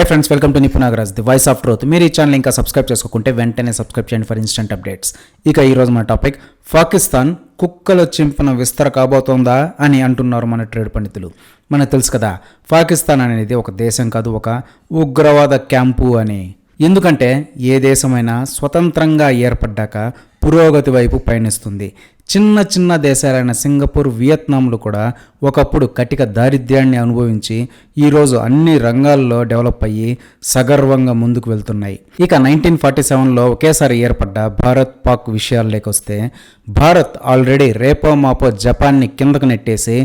Hi friends welcome to Nipunagaraj the voice of truth మీరు ఈ channel ఇంకా subscribe చేసుకోకుంటే వెంటనే సబ్స్క్రైబ్ చేయండి ఫర్ ఇన్స్టెంట్ అప్డేట్స్ ఇక ఈరోజు మన టాపిక్ పాకిస్తాన్ కుక్కల చింపన విస్తర కాబోతోందా అని అంటున్నారు మన ట్రేడ్ పండితులు. మనకు తెలుసు కదా పాకిస్తాన్ అనేది ఒక దేశం కాదు ఒక ఉగ్రవాద క్యాంపు అని. ఎందుకంటే ఏ దేశమైనా స్వతంత్రంగా ఏర్పడ్డాక పురోగతి వైపు పయనిస్తుంది. చిన్న చిన్న దేశాలైన సింగపూర్ వియత్నాంలు కూడా ఒకప్పుడు కటిక దారిద్ర్యాన్ని అనుభవించి ఈరోజు అన్ని రంగాల్లో డెవలప్ అయ్యి సగర్వంగా ముందుకు వెళ్తున్నాయి. ఇక నైన్టీన్ ఫార్టీ సెవెన్లో ఒకేసారి ఏర్పడ్డ భారత్ పాక్ విషయాల్లోకొస్తే భారత్ ఆల్రెడీ రేపో మాపో జపాన్ని కిందకు నెట్టేసి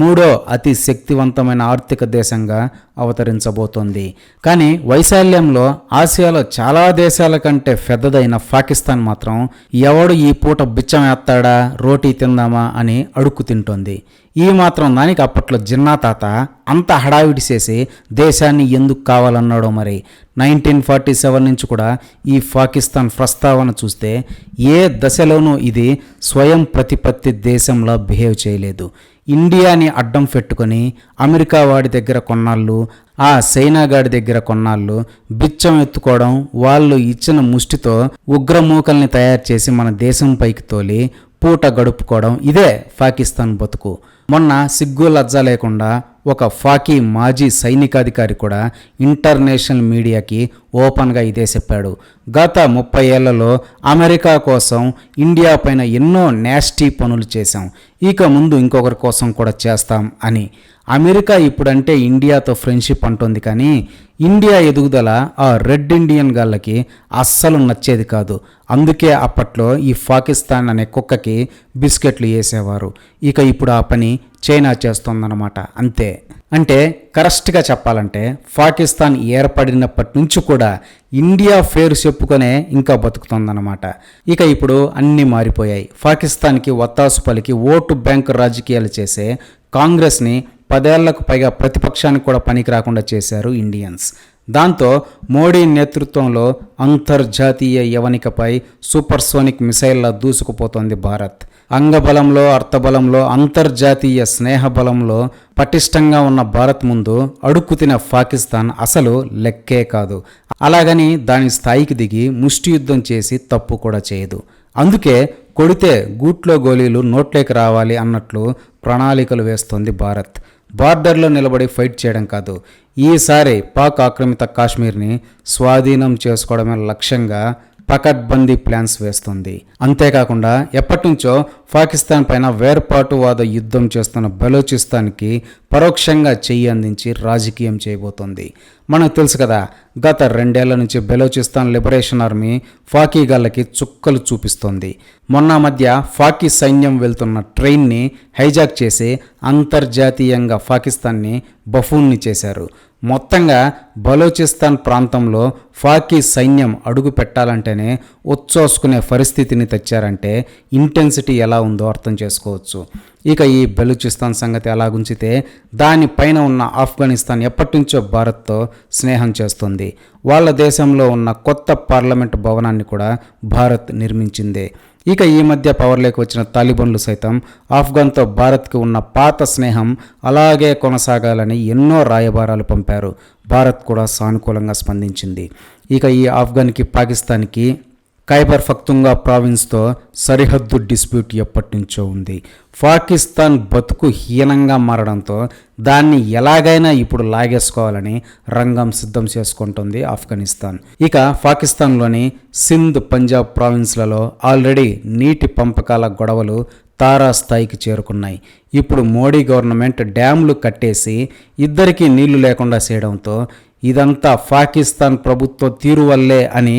మూడో అతి శక్తివంతమైన ఆర్థిక దేశంగా అవతరించబోతోంది. కానీ వైశాల్యంలో ఆసియాలో చాలా దేశాల కంటే పెద్దదైన పాకిస్తాన్ మాత్రం ఎవడు ఈ పూట బిచ్చం ఎత్తాడా రోటీ తిందామా అని అడుక్కు తింటోంది. ఈ మాత్రం దానికి అప్పట్లో జిన్నా తాత అంత హడావిడి చేసి దేశాన్ని ఎందుకు కావాలన్నాడో మరి నైన్టీన్ ఫార్టీ సెవెన్ నుంచి కూడా ఈ పాకిస్తాన్ ప్రస్తావన చూస్తే ఏ దశలోనూ ఇది స్వయం ప్రతిపత్తి దేశంలో బిహేవ్ చేయలేదు. ఇండియాని అడ్డం పెట్టుకొని అమెరికా వాడి దగ్గర కొన్నాళ్ళు ఆ సైనాగాడి దగ్గర కొన్నాళ్ళు బిచ్చం ఎత్తుకోవడం వాళ్ళు ఇచ్చిన ముష్టితో ఉగ్రమూకల్ని తయారు చేసి మన దేశం పైకి తోలి పూట గడుపుకోవడం. ఇదే పాకిస్తాన్ బతుకు. మొన్న సిగ్గు లజ్జ లేకుండా ఒక ఫాకీ మాజీ సైనికాధికారి కూడా ఇంటర్నేషనల్ మీడియాకి ఓపెన్గా ఇదే చెప్పాడు. గత ముప్పై ఏళ్ళలో అమెరికా కోసం ఇండియా పైన ఎన్నో నాస్టీ పనులు చేశాం. ఇక ముందు ఇంకొకరి కోసం కూడా చేస్తాం అని. అమెరికా ఇప్పుడంటే ఇండియాతో ఫ్రెండ్షిప్ అంటోంది కానీ ఇండియా ఎదుగుదల ఆ రెడ్ ఇండియన్ గాళ్ళకి అస్సలు నచ్చేది కాదు. అందుకే అప్పట్లో ఈ పాకిస్తాన్ అనే కుక్కకి బిస్కెట్లు వేసేవారు. ఇక ఇప్పుడు ఆ పని చైనా చేస్తోందన్నమాట. అంతే. అంటే కరెక్ట్గా చెప్పాలంటే పాకిస్తాన్ ఏర్పడినప్పటి నుంచి కూడా ఇండియా పేరు చెప్పుకొనే ఇంకా బతుకుతోందన్నమాట. ఇక ఇప్పుడు అన్నీ మారిపోయాయి. పాకిస్తాన్కి వత్తాసు పలికి ఓటు బ్యాంకు రాజకీయాలు చేసే కాంగ్రెస్ని పదేళ్ళకు పైగా ప్రతిపక్షానికి కూడా పనికి రాకుండా చేశారు ఇండియన్స్. దాంతో మోడీ నేతృత్వంలో అంతర్జాతీయ యవనికపై సూపర్సోనిక్ మిసైల్లా దూసుకుపోతోంది భారత్. అంగబలంలో అర్థబలంలో అంతర్జాతీయ స్నేహబలంలో పటిష్టంగా ఉన్న భారత్ ముందు అడుక్కు తిన పాకిస్తాన్ అసలు లెక్కే కాదు. అలాగని దాని స్థాయికి దిగి ముష్టి యుద్ధం చేసి తప్పు కూడా చేయదు. అందుకే కొడితే గూట్లో గోళీలు నోట్లోకి రావాలి అన్నట్లు ప్రణాళికలు వేస్తోంది భారత్. బార్డర్లో నిలబడి ఫైట్ చేయడం కాదు. ఈసారి పాక్ ఆక్రమిత కాశ్మీర్ని స్వాధీనం చేసుకోవడమే లక్ష్యంగా పకడ్బందీ ప్లాన్స్ వేస్తుంది. అంతేకాకుండా ఎప్పటి నుంచో పాకిస్తాన్ పైన వేర్పాటువాద యుద్ధం చేస్తున్న బెలోచిస్తాన్కి పరోక్షంగా చెయ్యి అందించి రాజకీయం చేయబోతోంది. మనకు తెలుసు కదా గత రెండేళ్ళ నుంచి బెలోచిస్తాన్ లిబరేషన్ ఆర్మీ ఫాకీ గళ్ళకి చుక్కలు చూపిస్తోంది. మొన్న మధ్య ఫాకీ సైన్యం వెళ్తున్న ట్రైన్ని హైజాక్ చేసి అంతర్జాతీయంగా పాకిస్తాన్ని బఫూన్ని చేశారు. మొత్తంగా బలోచిస్తాన్ ప్రాంతంలో ఫాకీ సైన్యం అడుగు పెట్టాలంటేనే ఉచ్చోసుకునే పరిస్థితిని తెచ్చారంటే ఇంటెన్సిటీ ఎలా ఉందో అర్థం చేసుకోవచ్చు. ఇక ఈ బెలూచిస్తాన్ సంగతి అలాగుంచితే దానిపైన ఉన్న ఆఫ్ఘనిస్తాన్ ఎప్పటి నుంచో భారత్తో స్నేహం చేస్తుంది. వాళ్ళ దేశంలో ఉన్న కొత్త పార్లమెంట్ భవనాన్ని కూడా భారత్ నిర్మించిందే. ఇక ఈ మధ్య పవర్లోకి వచ్చిన తాలిబన్లు సైతం ఆఫ్ఘన్తో భారత్కి ఉన్న పాత స్నేహం అలాగే కొనసాగాలని ఎన్నో రాయబారాలు పంపారు. భారత్ కూడా సానుకూలంగా స్పందించింది. ఇక ఈ ఆఫ్ఘన్కి పాకిస్తాన్కి ఖైబర్ ఫక్తుంగా ప్రావిన్స్తో సరిహద్దు డిస్ప్యూట్ ఎప్పటినుంచో ఉంది. పాకిస్తాన్ బతుకు హీనంగా మారడంతో దాన్ని ఎలాగైనా ఇప్పుడు లాగేసుకోవాలని రంగం సిద్ధం చేసుకుంటుంది ఆఫ్ఘనిస్తాన్. ఇక పాకిస్తాన్లోని సింధ్ పంజాబ్ ప్రావిన్స్లలో ఆల్రెడీ నీటి పంపకాల గొడవలు తారాస్థాయికి చేరుకున్నాయి. ఇప్పుడు మోడీ గవర్నమెంట్ డ్యాంలు కట్టేసి ఇద్దరికీ నీళ్ళు లేకుండా చేయడంతో ఇదంతా పాకిస్తాన్ ప్రభుత్వ తీరు వల్లే అని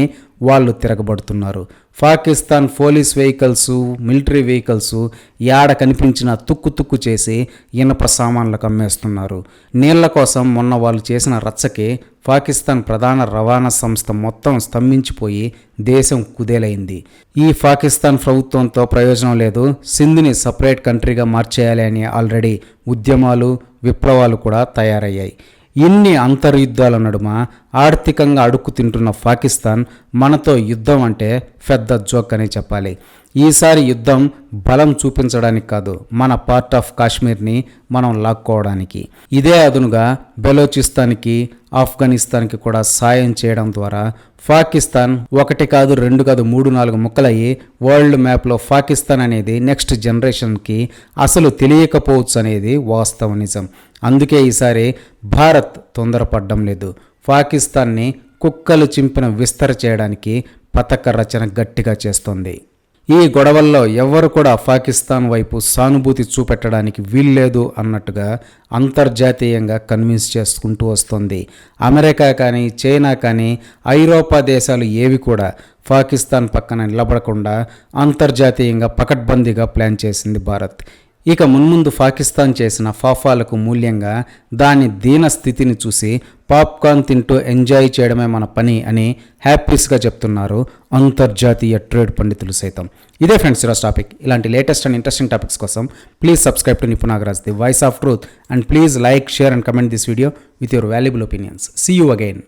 వాళ్ళు తిరగబడుతున్నారు. Pakistan police vehicles military vehicles యాడ కనిపించిన తుక్కు తుక్కు చేసి ఇనప సామాన్లకు అమ్మేస్తున్నారు. నీళ్ళ కోసం మొన్న వాళ్ళు చేసిన రచ్చకి పాకిస్తాన్ ప్రధాన రవాణా సంస్థ మొత్తం స్తంభించిపోయి దేశం కుదేలైంది. ఈ పాకిస్తాన్ ప్రభుత్వంతో ప్రయోజనం లేదు. సింధుని సపరేట్ కంట్రీగా మార్చేయాలి అని ఆల్రెడీ ఉద్యమాలు విప్లవాలు కూడా తయారయ్యాయి. ఇన్ని అంతర్యుద్ధాల నడుమ ఆర్థికంగా అడుక్కు తింటున్న పాకిస్తాన్ మనతో యుద్ధం అంటే పెద్ద జోక్ అనే చెప్పాలి. ఈసారి యుద్ధం బలం చూపించడానికి కాదు మన పార్ట్ ఆఫ్ కాశ్మీర్ని మనం లాక్కోవడానికి. ఇదే అదునుగా బెలోచిస్తాన్కి ఆఫ్ఘనిస్తాన్కి కూడా సాయం చేయడం ద్వారా పాకిస్తాన్ ఒకటి కాదు రెండు కాదు మూడు నాలుగు ముక్కలయ్యి వరల్డ్ మ్యాప్లో పాకిస్తాన్ అనేది నెక్స్ట్ జనరేషన్కి అసలు తెలియకపోవచ్చు అనేది వాస్తవ నిజం. అందుకే ఈసారి భారత్ తొందరపడడం లేదు. పాకిస్తాన్ని కుక్కలు చింపిన విస్తర చేయడానికి పథక రచన గట్టిగా చేస్తోంది. ఈ గొడవల్లో ఎవ్వరు కూడా పాకిస్తాన్ వైపు సానుభూతి చూపెట్టడానికి వీల్లేదు అన్నట్టుగా అంతర్జాతీయంగా కన్విన్స్ చేసుకుంటూ వస్తుంది. అమెరికా కానీ చైనా కానీ ఐరోపా దేశాలు ఏవి కూడా పాకిస్తాన్ పక్కన నిలబడకుండా అంతర్జాతీయంగా పకడ్బందీగా ప్లాన్ చేసింది భారత్. ఇక మున్ముందు పాకిస్తాన్ చేసిన ఫాఫాలకు మూల్యంగా దాని దీన స్థితిని చూసి పాప్కార్న్ తింటూ ఎంజాయ్ చేయడమే మన పని అని హ్యాపీస్గా చెప్తున్నారు అంతర్జాతీయ ట్రేడ్ పండితులు సైతం. ఇదే ఫ్రెండ్స్ ఈరోజు టాపిక్. ఇలాంటి లేటెస్ట్ అండ్ ఇంట్రెస్టింగ్ టాపిక్స్ కోసం please subscribe to Nipunagaraj the voice of truth and please like share and comment this video with your valuable opinions. See you again